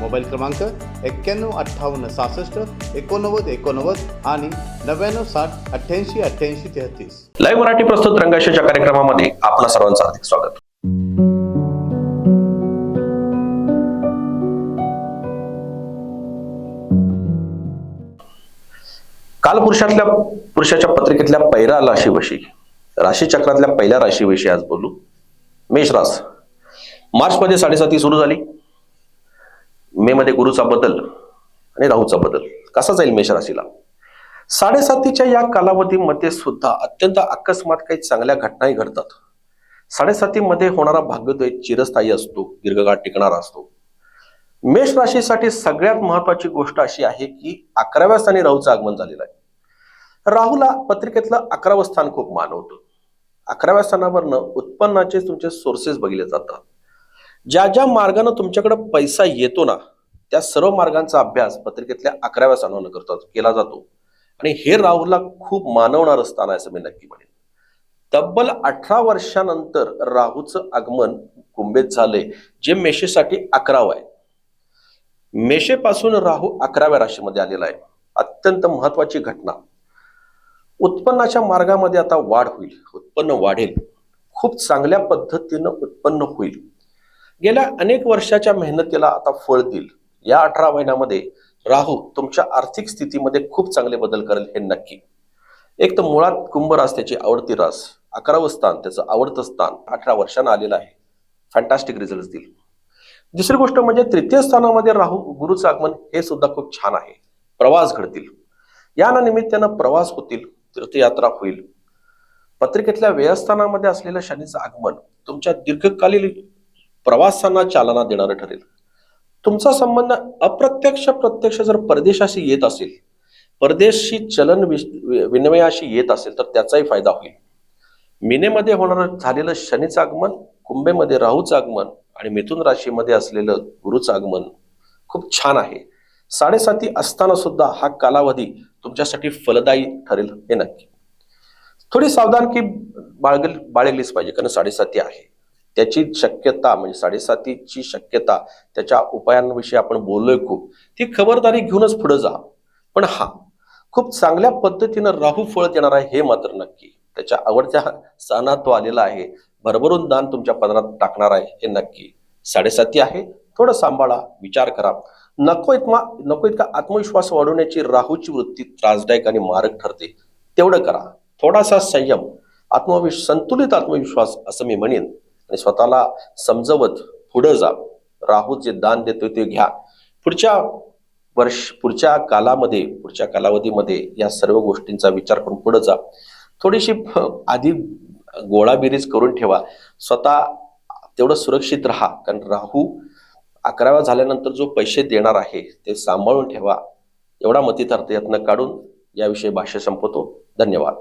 Mobile क्रमांक एक्क्याण्णव अठ्ठावन्न सहासष्ट एकोणनव्वद एकोणनव्वद आणि नव्याण्णव साठ अठ्ठ्याऐंशी अठ्ठ्याऐंशी तेहतीस. लाईव्ह मराठी प्रस्तुत रंगाशाच्या कार्यक्रमामध्ये आपल्या सर्वांचं हार्दिक स्वागत. काल पुरुषातल्या पुरुषाच्या पत्रिकेतल्या पहिल्या राशीविषयी राशीचक्रातल्या पहिल्या राशीविषयी आज बोलू. मेष रास मार्च मध्ये साडेसाती सुरू झाली. मे मध्ये गुरुचा बदल आणि राहूचा बदल. कसा जाईल मेष राशीला? साडेसातीच्या या कालावधीमध्ये सुद्धा अत्यंत अकस्मात काही चांगल्या घटनाही घडतात. साडेसातीमध्ये होणारा भाग्योदय चिरस्थायी असतो दीर्घकाळ टिकणारा असतो. मेष राशीसाठी सगळ्यात महत्वाची गोष्ट अशी आहे की अकराव्या स्थानी राहूचं आगमन झालेलं आहे. राहूला पत्रिकेतलं अकरावं स्थान खूप मानवतं. अकराव्या स्थानावरनं उत्पन्नाचे तुमचे सोर्सेस बघितले जातात. ज्या ज्या मार्गानं तुमच्याकडे पैसा येतो ना त्या सर्व मार्गांचा अभ्यास पत्रिकेतल्या अकराव्या स्थानावर करतो केला जातो. आणि हे राहुलला खूप मानवणारं स्थान आहे असं मी नक्की म्हणेन. तब्बल अठरा वर्षानंतर राहूचं आगमन कुंभेत झालंय जे मेषेसाठी अकरावं आहे. मेषेपासून राहू अकराव्या राशीमध्ये आलेला आहे. अत्यंत महत्वाची घटना. उत्पन्नाच्या मार्गामध्ये आता वाढ होईल उत्पन्न वाढेल. खूप चांगल्या पद्धतीनं उत्पन्न होईल. गेल्या अनेक वर्षाच्या मेहनतीला आता फळ देईल. या अठरा महिन्यामध्ये राहू तुमच्या आर्थिक स्थितीमध्ये खूप चांगले बदल करेल हे नक्की. एक तर मुळात कुंभ रास त्याची आवडती रास. अकरावं स्थान त्याचं आवडतं स्थान अठरा वर्षांना आलेलं आहे. फॅन्टॅस्टिक रिझल्ट देईल दुसरी गोष्ट म्हणजे तृतीय स्थानामध्ये राहू गुरुचं आगमन हे सुद्धा खूप छान आहे. प्रवास घडतील. या निमित्तानं प्रवास होतील तीर्थयात्रा होईल. पत्रिकेतल्या व्ययस्थानामध्ये असलेलं शनीचं आगमन तुमच्या दीर्घकालीन प्रवासांना चालना देणारं ठरेल. तुमचा संबंध अप्रत्यक्ष प्रत्यक्ष जर परदेशाशी येत असेल परदेशी चलन विनिमयाशी येत असेल तर त्याचाही फायदा होईल. मिनेमध्ये होणारं झालेलं शनीचं आगमन कुंभेमध्ये राहूचं आगमन आणि मिथुन राशीमध्ये असलेलं गुरुचं आगमन खूप छान आहे. साडेसाती असताना सुद्धा हा कालावधी तुमच्यासाठी फलदायी ठरेल हे नक्की. थोडी सावधानकी बाळगल बाळगलीच पाहिजे कारण साडेसाती आहे. त्याची शक्यता म्हणजे साडेसातीची शक्यता त्याच्या उपायांविषयी आपण बोललोय खूप. ती खबरदारी घेऊनच पुढे जा. पण हा खूप चांगल्या पद्धतीनं राहू फळ देणार आहे हे मात्र नक्की. त्याच्या आवडत्या स्थानात तो आलेला आहे. भरभरून दान तुमच्या पदरात टाकणार आहे हे नक्की. साडेसाती आहे. थोडं सांभाळा विचार करा. नको इतमा नको इतका आत्मविश्वास वाढवण्याची राहूची वृत्ती त्रासदायक आणि मारक ठरते. तेवढं करा. थोडासा संयम आत्मविश्वास संतुलित आत्मविश्वास असं मी म्हणेन. आणि स्वतःला समजवत पुढं जा. राहू जे दान देतोय ते घ्या. पुढच्या वर्ष पुढच्या कालामध्ये पुढच्या कालावधीमध्ये या सर्व गोष्टींचा विचार करून पुढे जा. थोडीशी आधी गोळाबिरीज करून ठेवा. स्वतः तेवढं सुरक्षित राहा. कारण राहू अकराव्या झाल्यानंतर जो पैसे देणार आहे ते सांभाळून ठेवा. एवढा मतितार्थ यत्न काढून याविषयी भाष्य संपवतो. धन्यवाद.